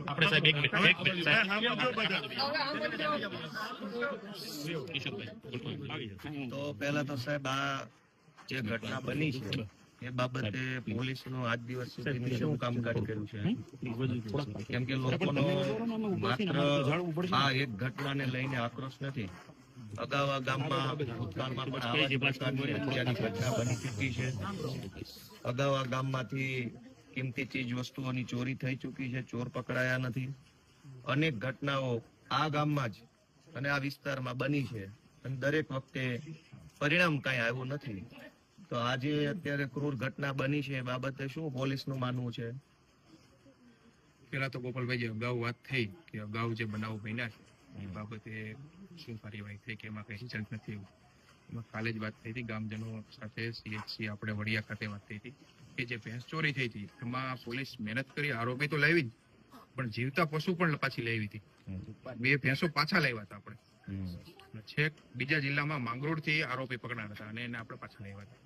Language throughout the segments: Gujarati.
આપણે સાહેબ એક મિનિટ એક મિનિટ સાહેબ. કિશોરભાઈ તો પહેલા તો સાહેબ આ જે ઘટના બની છે એ બાબતે પોલીસનું આજ દિવસ સુધી શું કામકાજ કર્યું છે? કેમ કે લોકોનો માત્ર આ એક ઘટનાને લઈને આક્રોશ નથી અગાઉ આ ગામમાંથી કિંમતી ચીજ વસ્તુઓની ચોરી થઈ ચૂકી છે, ચોર પકડાયા નથી. અનેક ઘટનાઓ આ ગામમાં જ અને આ વિસ્તારમાં બની છે. અને દરેક વખતે પરિણામ કાંઈ આવ્યું નથી. તો આજે અત્યારે ક્રૂર ઘટના બની છે એ બાબતે શું પોલીસનું માનવું છે? પેલા તો ગોપાલભાઈ, જે અગાઉ વાત થઈ કે અગાઉ જે બનાવો બન્યા છે, એ બાબતે શું કાર્યવાહી થઈ કે એમાં કઈ રિઝલ્ટ નથી એવું? એમાં કાલે જ વાત થઈ હતી ગામજનો સાથે સીએચસી આપણે વડિયા ખાતે વાત થઈ હતી કે જે ભેંસ ચોરી થઈ હતી એમાં પોલીસ મહેનત કરી આરોપી તો લાવી જ પણ જીવતા પશુ પણ પાછી લાવી હતી. બે ભેંસો પાછા લાવ્યા હતા આપણે. છેક બીજા જિલ્લામાં માંગરોળથી આરોપી પકડાયા હતા અને એને આપણે પાછા લાવ્યા હતા.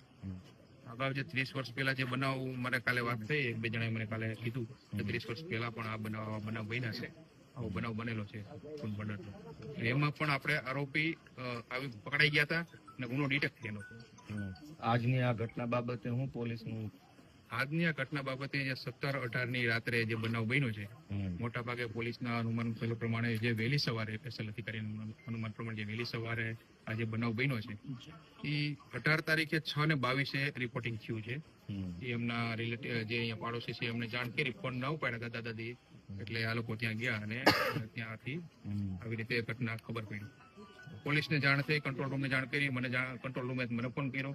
અગાઉ જે ત્રીસ વર્ષ પહેલા જે બનાવ મને કાલે વાત થઈ એક બે જણાએ મને કાલે કીધું ત્રીસ વર્ષ પહેલા પણ આ બનાવ બનાવ બન્યા છે. આવો બનાવ બનેલો છે ખૂન મર્ડરનો. એમાં પણ આપણે આરોપી આવી પકડાઈ ગયા હતા અને ગુનો ડિટેક્ટ થયેલો આજની આ ઘટના બાબતે હું પોલીસનું આજની આ ઘટના બાબતે જે સત્તર અઢારની રાત્રે જે બનાવ બન્યો છે મોટા ભાગે પોલીસના અનુમાન પ્રમાણે જે વહેલી સવારે સ્પેશિયલ અધિકારીના અનુમાન પ્રમાણે જે વહેલી સવારે આ જે બનાવ બન્યો છે એ અઢાર તારીખે છ ને બાવીસે રિપોર્ટિંગ થયું છે. એમના રિલેટિવ જે અહીંયા પાડોશી છે એમને જાણ કરી ફોન ન ઉપાડ્યા દાદા દાદી એટલે આ લોકો ત્યાં ગયા અને ત્યાંથી આવી રીતે ઘટના ખબર પડી. પોલીસને જાણ થઈ કંટ્રોલ રૂમને જાણ કરી મને કંટ્રોલ રૂમે મને ફોન કર્યો.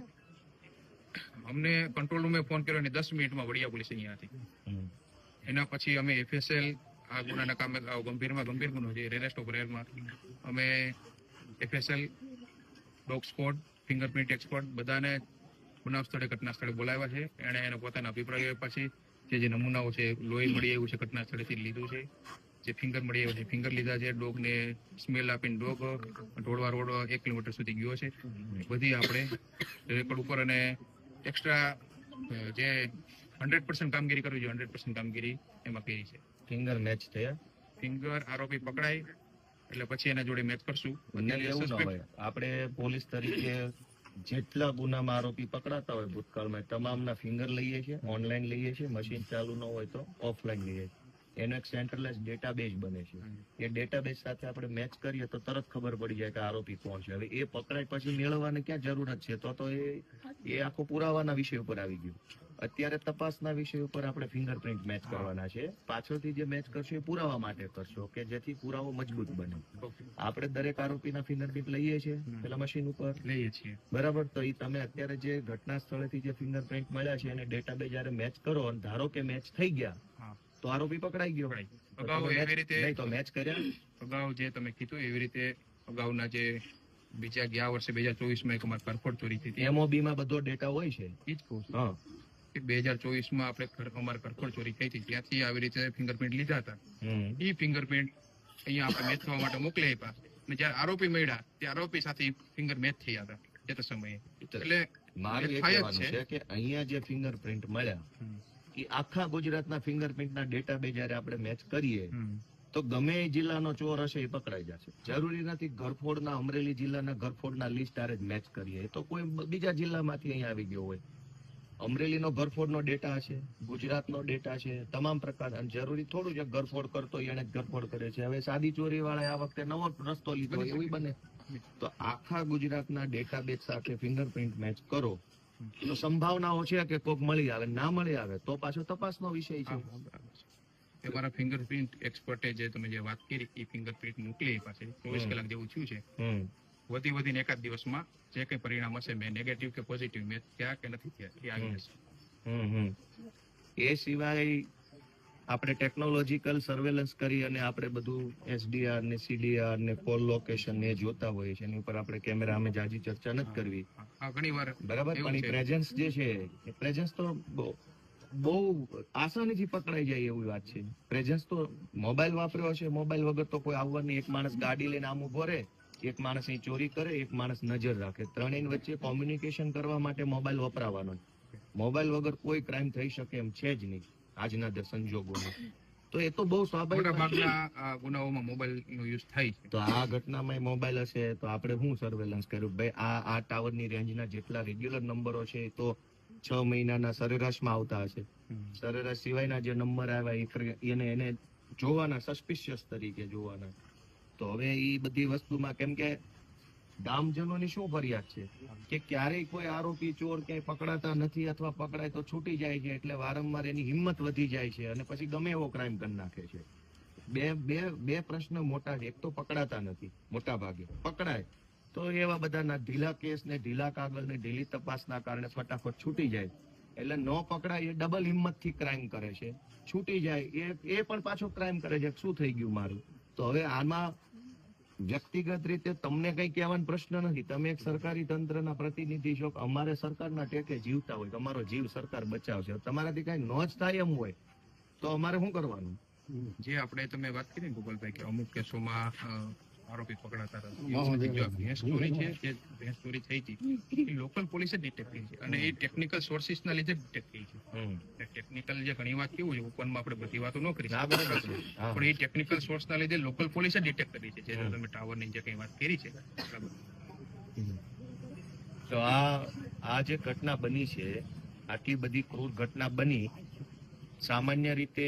અમને કંટ્રોલ રૂમે ફોન કર્યો અને દસ મિનિટમાં વડિયા પોલીસ અહીંયા હતી. એના પછી અમે એફએસએલ આ ગુનાના કામે ગંભીરમાં ગંભીર ગુનો છે રેરેસ્ટ ઓફ રેરમાં અમે FSL dog squad fingerprint expert બધાને ગુના સ્થળે ઘટના સ્થળે બોલાવ્યા છે. એણે એને પોતાના અભિપ્રાય આપ્યા છે. જે જે નમૂનાઓ છે લોહી મળી આવ્યું છે ઘટના સ્થળેથી લીધું છે જે ફિંગર મળી આવ્યું છે ફિંગર લીધા છે ડોગને સ્મેલ આપીને ડોગ ઢોળવા રોડ એક કિલોમીટર સુધી ગયો છે. બધી આપણે રેકોર્ડ ઉપર અને એક્સ્ટ્રા જે હંડ્રેડ પર્સન્ટ કામગીરી કરવી જોઈએ હંડ્રેડ પર્સન્ટ કામગીરી એમાં કરી છે. ફિંગર મેચ થયા ફિંગર આરોપી પકડાય એટલે પછી એના જોડે મેચ કરશું. આપણે પોલીસ તરીકે જેટલા ગુનામાં આરોપી પકડાતા હોય ભૂતકાળમાં તમામના ફિંગર લઈએ છીએ ઓનલાઈન લઈએ છીએ મશીન ચાલુ ન હોય તો ઓફલાઈન લઈએ છીએ. એનો એક સેન્ટ્રલાઇઝ ડેટાબેઝ બને છે. એ ડેટાબેઝ સાથે આપણે મેચ કરીએ તો તરત ખબર પડી જાય કે આરોપી કોણ છે. હવે એ પકડાય પછી મેળવવાની ક્યાં જરૂરત છે? તો તો એ એ આખો પુરાવાના વિષય ઉપર આવી ગયું. અત્યારે તપાસના વિષય ઉપર આપણે ફિંગરપ્રિન્ટ મેચ કરવાના છે. પાછળથી જે મેચ કરશો એ પુરાવા માટે કરશો કે જેથી પુરાવો મજબૂત બને. આપણે દરેક આરોપીના ફિંગરપ્રિન્ટ લઈએ છીએ પેલા મશીન ઉપર? લઈએ છીએ. બરાબર? તો એ તમે અત્યારે જે ઘટના સ્થળેથી જે ફિંગરપ્રિન્ટ મળ્યા છે એને ડેટાબેઝ જયારે મેચ કરો અને ધારો કે મેચ થઈ ગયા તો આરોપી પકડાઈ ગયો. અગાઉ એવી રીતે- તો મેચ કર્યા? અગાઉ જે તમે કીધું એવી રીતે અગાઉના જે બીજા ગયા વર્ષે બે હજાર ચોવીસમાં એક અમારે કરફોડ ચોરી થઈ હતી. એમઓબી માં બધો ડેટા હોય છે. એ જ કહું છું. હા. કે બે હજાર ચોવીસમાં આપણે અમારે કરફોડ ચોરી થઈ હતી. ત્યાંથી આવી રીતે ફિંગરપ્રિન્ટ લીધા હતા. એ ફિંગરપ્રિન્ટ અહીંયા આપણે મેચ થવા માટે મોકલી આપ્યા. અને જયારે આરોપી મળ્યા તે આરોપી સાથે ફિંગર મેચ થયા હતા તે તો સમયે. એટલે મારું એ કહેવાનું છે. કે અહીંયા જે ફિંગરપ્રિન્ટ મળ્યા એ આખા ગુજરાતના ફિંગરપ્રિન્ટના ડેટાબેઝ જ્યારે આપણે મેચ કરીએ તો ગમે એ જિલ્લાનો ચોર હશે એ પકડાઈ જશે. જરૂરી નથી ઘરફોડના અમરેલી જિલ્લાના ઘરફોડના લિસ્ટ આરે જ મેચ કરીએ. તો કોઈ બીજા જિલ્લામાંથી અહીં આવી ગયો હોય. અમરેલીનો ઘરફોડનો ડેટા છે ગુજરાતનો ડેટા છે તમામ પ્રકાર અને જરૂરી થોડું છે ઘરફોડ કરતો એને જ ઘરફોડ કરે છે. હવે સાદી ચોરી વાળા આ વખતે નવો રસ્તો લીધો એવું બને. તો આખા ગુજરાતના ડેટાબેઝ સાથે ફિંગરપ્રિન્ટ મેચ કરો. તો સંભાવનાઓ છે કે કોક મળી આવે ના મળી આવે તો પાછો તપાસનો વિષય છે. હા, એ મારા ફિંગરપ્રિન્ટ એક્સપર્ટે જે તમે જે વાત કરી એ ફિંગરપ્રિન્ટ મોકલી પાસે ચોવીસ કલાક જેવું થયું છે. વધી વધીને એકાદ દિવસમાં જે કંઈ પરિણામ હશે મેં નેગેટિવ કે પોઝિટિવ મેં થયા કે નથી થયા એ આવી. જશે. એ સિવાય આપણે ટેકનોલોજીકલ સર્વેલન્સ કરી અને આપણે બધું એસડીઆર ને સીડીઆર ને કોલ લોકેશન ને જોતા હોઈએ છીએ. એની ઉપર આપણે કેમેરા અમે જાજી ચર્ચા નથી કરવી. ઘણી વાર બરાબર? પણ પ્રેઝન્સ જે છે એ પ્રેઝન્સ તો બહુ બહુ આસાનીથી પકડાઈ જાય એવી વાત છે. પ્રેઝન્સ તો મોબાઈલ વાપર્યો છે મોબાઈલ વગર તો કોઈ આવવાની એક માણસ ગાડી લઈને આમ ઊભો રહે એક માણસ અહીં ચોરી કરે એક માણસ નજર રાખે. ત્રણેય વચ્ચે કોમ્યુનિકેશન કરવા માટે મોબાઈલ વપરાવાનો મોબાઈલ વગર કોઈ ક્રાઇમ થઈ શકે એમ છે જ નહીં. આજના સંજોગોમાં તો એ તો બહુ સ્વાભાવિક ગુનાઓમાં મોબાઈલ આ યુઝ થાય છે. તો આ ઘટનામાં મોબાઈલ હશે તો આપણે શું સર્વેલન્સ કર્યું? ભાઈ આ આ ટાવરની રેન્જના જેટલા રેગ્યુલર નંબરો છે તો છ મહિનાના સરેરાશમાં આવતા હશે. સરેરાશ સિવાયના જે નંબર આવ્યા એને એને જોવાના સસ્પિશિયસ તરીકે જોવાના. તો હવે એ બધી વસ્તુમાં કેમ કે ગામજનોની શું ફરિયાદ છે? કે ક્યારેય કોઈ આરોપી ચોર ક્યાંય પકડાતા નથી અથવા પકડાય તો છૂટી જાય છે એટલે વારંવાર એની હિંમત વધી જાય છે અને પછી ગમે એવો ક્રાઇમ કરી નાખે છે. બે બે બે પ્રશ્ન મોટા છે. એક તો પકડાતા નથી મોટા ભાગે પકડાય. તો એવા બધાના ઢીલા કેસ ને ઢીલા કાગળ ને ઢીલી તપાસના કારણે ફટાફટ છૂટી જાય. એટલે ન પકડાય એ ડબલ હિંમતથી ક્રાઇમ કરે છે. છૂટી જાય. એ એ પણ પાછો ક્રાઇમ કરે છે. શું થઈ ગયું મારું? તો હવે આમાં વ્યક્તિગત રીતે તમને કઈ કહેવાનો પ્રશ્ન નથી. તમે એક સરકારી તંત્રના પ્રતિનિધિ છો, અમારે સરકારના ટેકે જીવતા હોય, તમારો જીવ સરકાર બચાવશે. તમારાથી કઈ ન જ થાય એમ હોય, તો અમારે શું કરવાનું? જે આપણે તમે વાત કરી ગોપાલભાઈ, કે અમુક કેસોમાં આરોપી પકડાતા હતા. ચોરી છે જે ભેંસ ચોરી થઈ હતી એ લોકલ પોલીસે ડિટેક્ટ કરી છે. અને એ ટેકનિકલ સોર્સિસ ના લીધે ડિટેક્ટ થઈ છે. ટેકનિકલ જે ઘણી વાત કેવું છે ઓપનમાં આપણે બધી વાતો ન કરી. પણ એ ટેકનિકલ સોર્સ ના લીધે લોકલ પોલીસે ડિટેક્ટ કરી છે. જે તમે ટાવરની જે કઈ વાત કરી છે બરાબર. તો આ આ જે ઘટના બની છે આટલી બધી ક્રૂર ઘટના બની સામાન્ય રીતે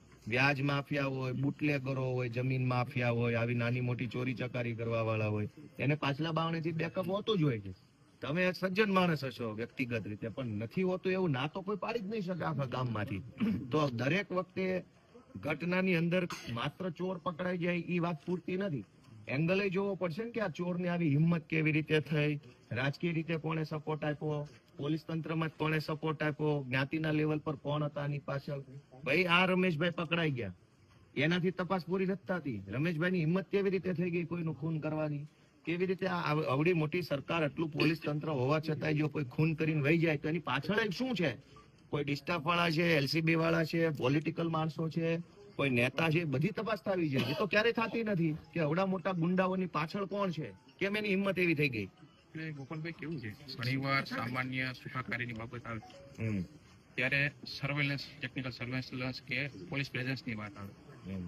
વ્યાજ માફિયા હોય, બુટલેગરો હોય, જમીન માફિયા હોય, આવી નાની મોટી ચોરી ચકારી કરવા વાળા હોય, એને પાછલા બાવણેથી બેકઅપ હોતું જ હોય છે. તમે સજ્જન માણસ હશો વ્યક્તિગત રીતે, પણ નથી હોતું એવું ના તો કોઈ પાડી જ નહીં શકે આખા ગામમાંથી. તો દરેક વખતે ઘટનાની અંદર માત્ર ચોર પકડાઈ જાય એ વાત પૂરતી નથી. એંગલે જોવો પડશે ને કે આ ચોરની આવી હિંમત કેવી રીતે થઈ, રાજકીય રીતે કોને સપોર્ટ આપ્યો પોલીસ તંત્રમાં કોણે સપોર્ટ આપ્યો, જ્ઞાતિના લેવલ પર કોણ હતા આની પાછળ? ભાઈ, આ રમેશભાઈ પકડાઈ ગયા. એનાથી તપાસ પૂરી નથી થતી. રમેશભાઈની હિંમત કેવી રીતે થઈ ગઈ કોઈનું ખૂન કરવાની? કેવી રીતે આ આવડી મોટી સરકાર આટલું પોલીસ તંત્ર હોવા છતાંય જો કોઈ ખૂન કરીને વહી જાય તો એની પાછળ શું છે? કોઈ ડિસ્ટાફ વાળા છે એલસીબી વાળા છે પોલિટિકલ માણસો છે, કોઈ નેતા છે, બધી તપાસ થવી જોઈએ. એ તો ક્યારેય થતી નથી કે અવડા મોટા ગુંડાઓની પાછળ કોણ છે? કેમ એની હિંમત એવી થઈ ગઈ? એટલે ગોપાલભાઈ કેવું છે? ઘણીવાર સામાન્ય સુખાકારીની બાબત આવે. ત્યારે સર્વેલન્સ ટેકનિકલ સર્વેલન્સ કે પોલીસ પ્રેઝન્સની વાત આવે.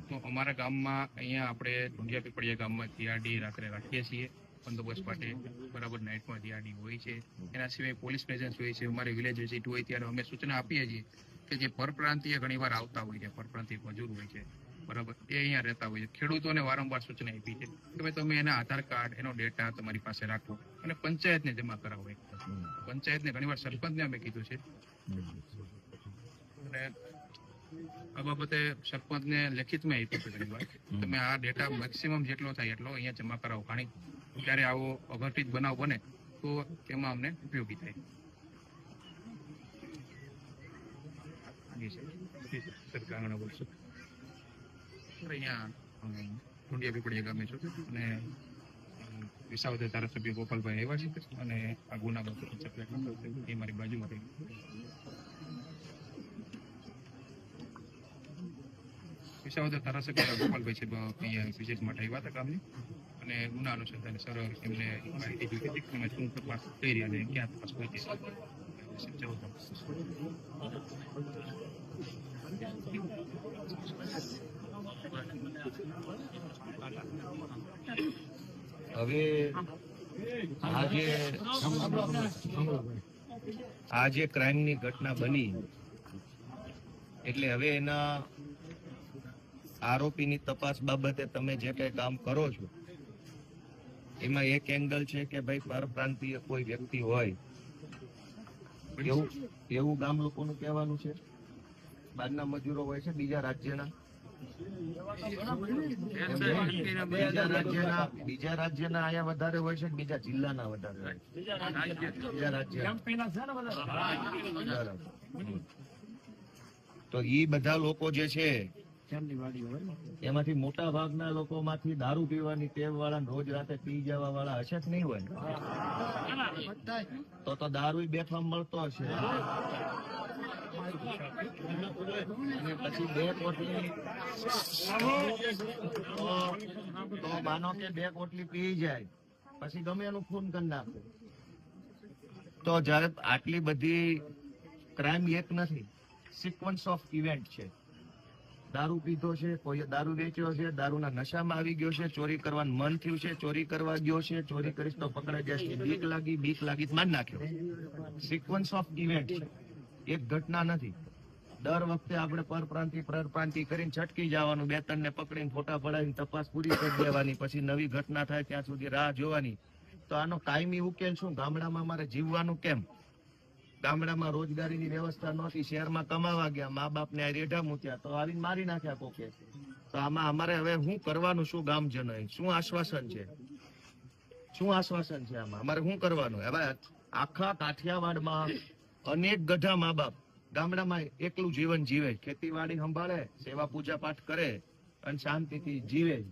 તો અમારા ગામમાં અહીંયા આપણે ઢુંડિયા પીપળિયા ગામમાં જીઆરડી રાત્રે રાખીએ છીએ. બંદોબસ્ત માટે બરાબર નાઇટમાં જીઆરડી હોય છે. એના સિવાય પોલીસ પ્રેઝન્સ હોય છે. અમારી વિલેજ વિઝિટ હોય ત્યારે અમે સૂચના આપીએ છીએ કે જે પરપ્રાંતીય ઘણીવાર આવતા હોય છે. પરપ્રાંતીય મજૂર હોય છે. બરાબર? એ અહીંયા રહેતા હોય છે. ખેડૂતોને વારંવાર સૂચના આપી છે કે ભાઈ તમે એના આધાર કાર્ડ એનો ડેટા તમારી પાસે રાખો અને પંચાયતને જમા કરાવો પંચાયતને ઘણીવાર સરપંચને અમે કીધું છે. અને આ બાબતે સરપંચને લેખિતમાં આપ્યું છે ઘણીવાર તમે આ ડેટા મેક્સિમમ જેટલો થાય એટલો અહીંયા જમા કરાવો. ઘણી ત્યારે આવો અઘટિત બનાવ બને તો તેમાં અમને ઉપયોગી થાય. જી સર. જી સર. સર, કાંગણા બોલશો. અહીંયા ઢુંડિયા પીપળિયા ગામે છું અને વિસાવદર ધારાસભ્ય ગોપાલભાઈ આવ્યા છે અને આ ગુના એ મારી બાજુમાં વિસાવદર ધારાસભ્ય ગોપાલભાઈ છે અહીંયા વિજેત માટે આવ્યા હતા ગામની. અને ગુના અનુસંધાને સર એમને માહિતી જોઈતી હતી કે શું તપાસ કરી અને ક્યાં તપાસ કરી આપો. હવે આજે આજે જે ક્રાઇમની ઘટના બની. એટલે હવે એના આરોપીની તપાસ બાબતે તમે જે કઈ કામ કરો છો, એમાં એક એંગલ છે કે ભાઈ પરપ્રાંતીય કોઈ વ્યક્તિ હોય. એવું એવું ગામ લોકોનું કહેવાનું છે. બહારના મજૂરો હોય છે, બીજા રાજ્યના. બીજા રાજ્યના આયા વધારે હોય છે બીજા જિલ્લાના વધારે હોય છે? બીજા રાજ્ય તો ઈ બધા લોકો જે છે એમાંથી મોટા ભાગના લોકોમાંથી દારૂ પીવાની ટેવ વાળા રોજ રાતે પી જવા વાળા હશે જ નહીં હોય? તો તો દારૂ બેફામ મળતો હશે. તો- માનો આટલી બધી ક્રાઇમ એક નથી સિક્વન્સ ઓફ ઇવેન્ટ છે દારૂ પીધો છે કોઈએ દારૂ વેચ્યો છે દારૂના નશામાં આવી ગયો છે ચોરી કરવાનું મન થયું છે ચોરી કરવા ગયો છે ચોરી કરીશ તો પકડાઈ જશે બીક લાગી બીક લાગી જ માન નાખ્યો સિક્વન્સ ઓફ ઇવેન્ટ છે. એક ઘટના નથી. દર વખતે આપણે પરપ્રાંતિ પરપ્રાંતિ કરીને છટકી જવાનું, બે ત્રણ ને પકડીને ફોટા પડાવીને તપાસ પૂરી કરી દેવાની, પછી નવી ઘટના થાય ત્યાં સુધી રાહ જોવાની. તો આનો કાયમી ઉકેલ શું? ગામડામાં મારે જીવવાનું કેમ? ગામડામાં રોજગારીની વ્યવસ્થા નહોતી, શહેરમાં કમાવા ગયા મા બાપને આ રેઢા મૂક્યા, તો આવીને મારી નાખ્યા કોકે? તો આમાં અમારે હવે શું કરવાનું શું ગામજનોએ? શું આશ્વાસન છે? શું આશ્વાસન છે આમાં? અમારે શું કરવાનું? હવે આખા કાઠિયાવાડમાં અનેક ગઢા મા બાપ ગામડામાં એકલું જીવન જીવે ખેતીવાડી સંભાળે સેવા પૂજા પાઠ કરે અને શાંતિથી જીવે.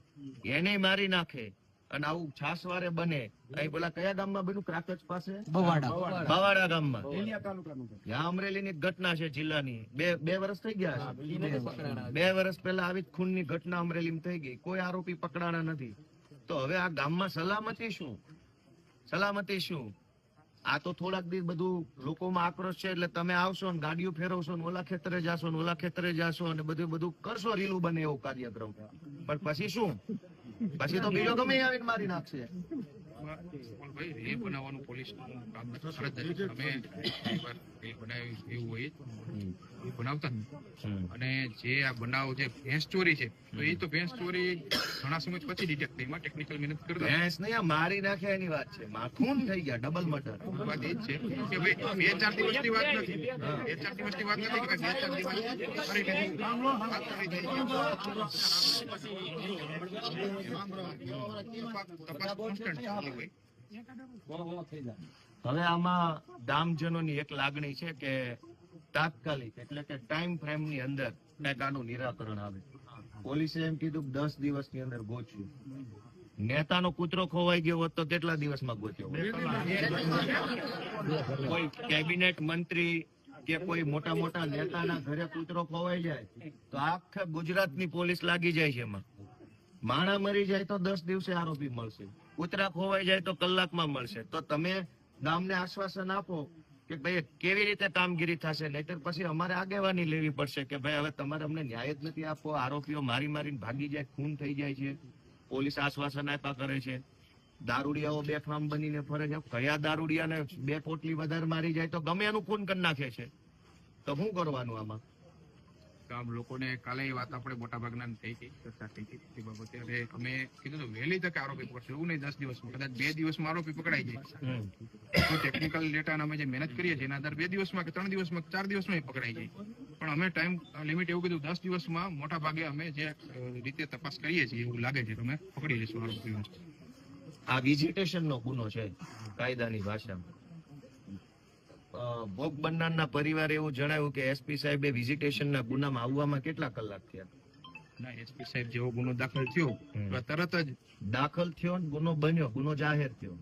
એને મારી નાખે અને આવું છાસવારે બને. અહીં પેલા કયા ગામમાં બન્યું? ક્રાકચ પાસે? બવાડા. ગામમાં. ત્યાં અમરેલીની જ ઘટના છે જિલ્લાની. બે બે વર્ષ થઈ ગયા છે. બે વર્ષ પહેલા આવી જ ખૂનની ઘટના અમરેલીમાં થઈ ગઈ. કોઈ આરોપી પકડાણા નથી. તો હવે આ ગામમાં સલામતી શું? સલામતી શું? આ તો થોડાક દિવસ બધું લોકોમાં આક્રોશ છે એટલે તમે આવશો ને ગાડીઓ ફેરવશો ને ઓલા ખેતરે જાશો ને ઓલા ખેતરે જાશો અને બધું બધું કરશો, રીલું બને એવો કાર્યક્રમ. પણ પછી શું? પછી તો બીજો ગમે આવીને મારી નાખશે. ભાઈ એ બનાવવાનું પોલીસ કામ ફરજ છે અમે એકવાર એ એવું હોય એ બનાવતા અને જે આ બનાવ જે ભેંસ ચોરી છે તો એ તો ભેંસ ચોરી ઘણા સમય પછી ડિટેક્ટ થઈ. એમાં ટેકનિકલ મહેનત કરતા. ભેંસ નહીં આ મારી નાખે એની વાત છે. માખૂન થઈ ગયા ડબલ મર્ડર વાત એ જ છે કે ભાઈ બે ચાર દિવસની વાત નથી. બે ચાર દિવસની વાત નથી કે બે ચાર દિવસ કરી લીધું. તપાસ હોય. હવે આમાં ગામજનોની એક લાગણી છે કે તાત્કાલિક, એટલે કે ટાઈમ ફ્રેમની અંદર આનું નિરાકરણ આવે. પોલીસે એમ કીધું કે દસ દિવસની અંદર ગોચ્યું નેતાનો કૂતરો ખોવાઈ ગયો હોત તો કેટલા દિવસમાં ગોત્યો કોઈ કેબિનેટ મંત્રી કે કોઈ મોટા મોટા નેતાના ઘરે કૂતરો ખોવાઈ જાય તો આખા ગુજરાતની પોલીસ લાગી જાય છે એમાં. માણા મરી જાય તો દસ દિવસે આરોપી મળશે. કૂતરા ખોવાઈ જાય તો કલાકમાં મળશે. તો તમે ગામને આશ્વાસન આપો કે ભાઈ કેવી રીતે કામગીરી થશે? નહીતર પછી અમારે આગેવાની લેવી પડશે કે ભાઈ હવે તમારે અમને ન્યાય જ નથી આપવો. આરોપીઓ મારી મારીને ભાગી જાય, ખૂન થઈ જાય છે. પોલીસ આશ્વાસન આપ્યા કરે છે. દારૂડિયાઓ બેફામ બનીને ફરે છે. કયા દારૂડિયાને બે પોટલી વધારે મારી જાય તો ગમે એનું ખૂન કરી નાખે છે. તો શું કરવાનું આમાં? ગામ લોકોને કાલે એ વાત આપણે મોટાભાગના થઈ ગઈ ચર્ચા થઈ ગઈ તે બાબતે. અને અમે કીધું તો વહેલી તકે આરોપી પકડશે એવું નહીં દસ દિવસમાં. કદાચ બે દિવસમાં આરોપી પકડાઈ જાય. તો ટેકનિકલ ડેટા અમે જે મહેનત કરીએ છીએ એના આધારે બે દિવસમાં કે ત્રણ દિવસમાં ચાર દિવસમાં એ પકડાઈ જાય. પણ અમે ટાઈમ લિમિટ એવું કીધું દસ દિવસમાં મોટા ભાગે અમે જે રીતે તપાસ કરીએ છીએ એવું લાગે છે તમે અમે પકડી લઈશું આરોપીઓ આ વિઝિટેશન નો ગુનો છે કાયદાની ભાષામાં. ભોગ બનનારના પરિવારે એવું જણાવ્યું કે એસપી સાહેબે વિઝિટેશન ના ગુનામાં આવવામાં કેટલા કલાક થયા? ના એસપી સાહેબ જેવો ગુનો દાખલ થયો તરત જ દાખલ થયો ગુનો બન્યો ગુનો જાહેર થયો.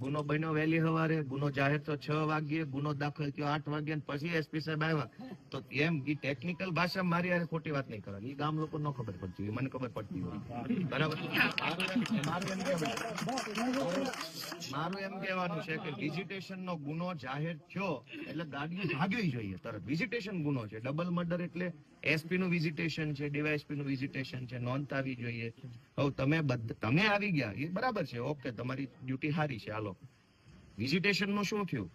ગુનો બન્યો વહેલી સવારે, ગુનો જાહેર તો છ વાગ્યે, ગુનો દાખલ થયો આઠ વાગ્યે પછી એસપી સાહેબ આવ્યા. તો એમ એ ટેકનિકલ ભાષા મારી હારે ખોટી વાત નહીં કરે એ ગામ લોકો ન ખબર પડતી હોય, મને ખબર પડતી હોય. બરાબર? મારું એમ કહેવાનું- છે કે વિઝિટેશન નો ગુનો જાહેર થયો એટલે ગાડીઓ ભાગવી જોઈએ તરત. વિઝિટેશન ગુનો છે. ડબલ મર્ડર એટલે એસપી નું વિઝિટેશન છે ડીવાયએસપી નું વિઝિટેશન છે નોંધ આવી જોઈએ. હવે, તમે તમે આવી ગયા. એ બરાબર છે. ઓકે તમારી ડ્યુટી સારી છે. હાલો. વિઝિટેશનનું શું થયું?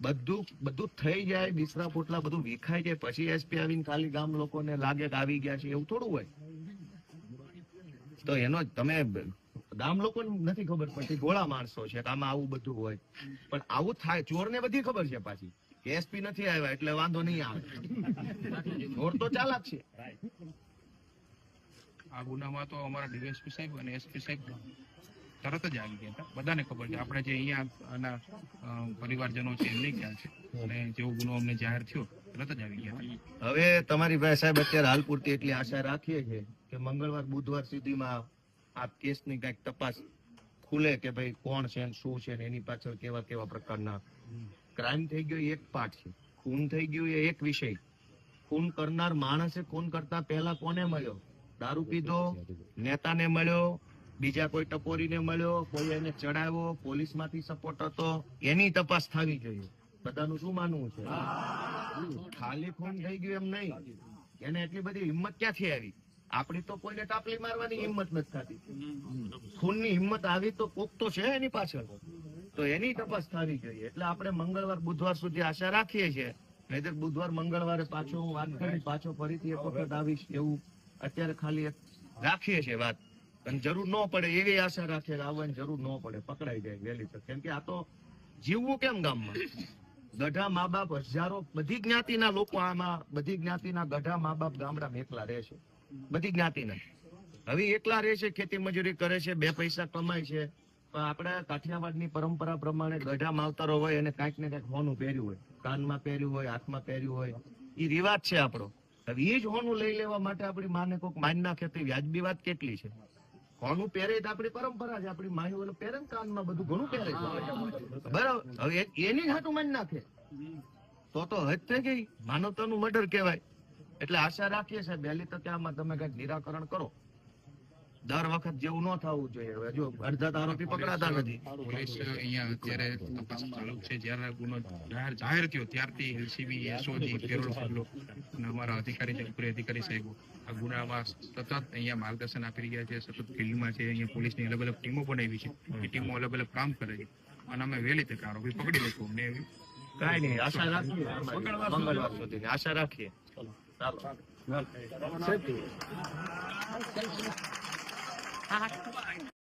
બધું બધું થઈ જાય, બિસરા પોટલા બધું વિખાઈ જાય, પછી એસપી આવીને ખાલી ગામ લોકોને લાગે કે આવી ગયા છે, એવું થોડું હોય. તો એનો તમે ગામ લોકો નથી ખબર પડતી, ભોળા માણસો છે, કે આમાં આવું બધું હોય. પણ આવું થાય ચોર ને બધી ખબર છે પાછી. એસપી નથી આવ્યા, એટલે વાંધો નહીં આવે. ચોર તો ચાલાક છે. આ ગુનામાં તો અમારા ડીએસપી સાહેબ અને એસપી સાહેબ તરત જ આવી ગયા હતા. બધાને ખબર છે. આપણે જે અહીંયા પરિવારજનો છે, એમને ખ્યાલ છે. અને જેવો ગુનો અમને જાહેર થયો, તરત જ આવી ગયા હવે તમારી ભાઈ સાહેબ અત્યારે હાલ પૂરતી એટલી આશા રાખીએ છીએ કે મંગળવાર, બુધવાર સુધીમાં આ કેસની કંઈક તપાસ ખુલે કે ભાઈ કોણ છે શું છે એની પાછળ કેવા કેવા પ્રકારના ક્રાઇમ થઈ ગયો એક પાર્ટ છે. ખૂન થઈ ગયું એ એક વિષય. ખૂન કરનાર માણસે ખૂન કરતા પહેલા કોને મળ્યો? દારૂ પીધો, નેતાને મળ્યો બીજા કોઈ ટપોરીને મળ્યો, કોઈ એને ચડાવ્યો પોલીસમાંથી સપોર્ટ હતો, એની તપાસ થવી જોઈએ. બધાનું શું માનવું છે? ખાલી ખૂન થઈ ગયું એમ નહીં. એને એટલી બધી હિંમત ક્યાંથી આવી? આપણી તો કોઈને ટાપલી મારવાની હિંમત નથી થતી. ખૂનની હિંમત આવી તો કોક તો છે એની પાછળ. તો એની તપાસ થવી જોઈએ. એટલે આપણે મંગળવાર, બુધવાર સુધી આશા રાખીએ છીએ. નહીતર બુધવાર, મંગળવારે પાછો હું વાત કરી પાછો ફરીથી એક વખત આવીશ એવું અત્યારે ખાલી એક રાખીએ છીએ વાત. અને જરૂર ન પડે એવી આશા રાખે આવવાની જરૂર ન પડે, પકડાઈ જાય વહેલી તક કેમ કે આ તો જીવવું કેમ ગામમાં? ગઢા મા બાપ હજારો, બધી જ્ઞાતિના લોકો આમાં, બધી જ્ઞાતિના ગઢા મા બાપ ગામડામાં એકલા રહે છે. બધી જ્ઞાતિના. હવે એકલા રહે છે, ખેતી મજૂરી કરે છે, બે પૈસા કમાય છે. પણ આપણે કાઠિયાવાડની પરંપરા પ્રમાણે ગઢા માવતરો હોય અને કાંઈક ને કાંઈક હોનું પહેર્યું હોય. કાનમાં પહેર્યું હોય, હાથમાં પહેર્યું હોય. એ રિવાજ છે આપણો. હવે એ જ હોનું લઈ લેવા માટે આપણી માને કોઈક માન નાખે તો વ્યાજબી વાત કેટલી છે? હોનું પહેરે તો આપણી પરંપરા છે આપણી ઓલું પહેરે કાનમાં બધું ઘણું પહેરે બરાબર. હવે એની જ હાટું માન નાખે. તો તો હદ થઈ ગઈ. માનવતાનું મર્ડર કહેવાય. એટલે આશા રાખીએ છે વહેલી તકે આમાં તમે કંઈક નિરાકરણ કરો. દર વખત જેવું ન થવું જોઈએ. હવે જો અડધા આરોપી પકડાતા નથી. પોલીસ અહીંયા અત્યારે તપાસ ચાલુ છે. જ્યારે ગુનો જાહેર જાહેર થયો ત્યારથી એલસીબી એસઓજી પેરોલ અને અમારા અધિકારી છે ઉપરી અધિકારી સાહેબો આ ગુનામાં સતત અહીંયા માર્ગદર્શન આપી રહ્યા છે. સતત ફિલ્ડમાં છે. અહીંયા પોલીસની અલગ અલગ ટીમો બનાવી છે. એ ટીમો અલગ અલગ કામ કરે છે. અને અમે વહેલી તક આરોપી પકડી લઈશું. અમને એવી કાંઈ નહીં. આશા રાખીએ. મંગળવાર સુધી. આશા રાખીએ. ચાલો. actuar.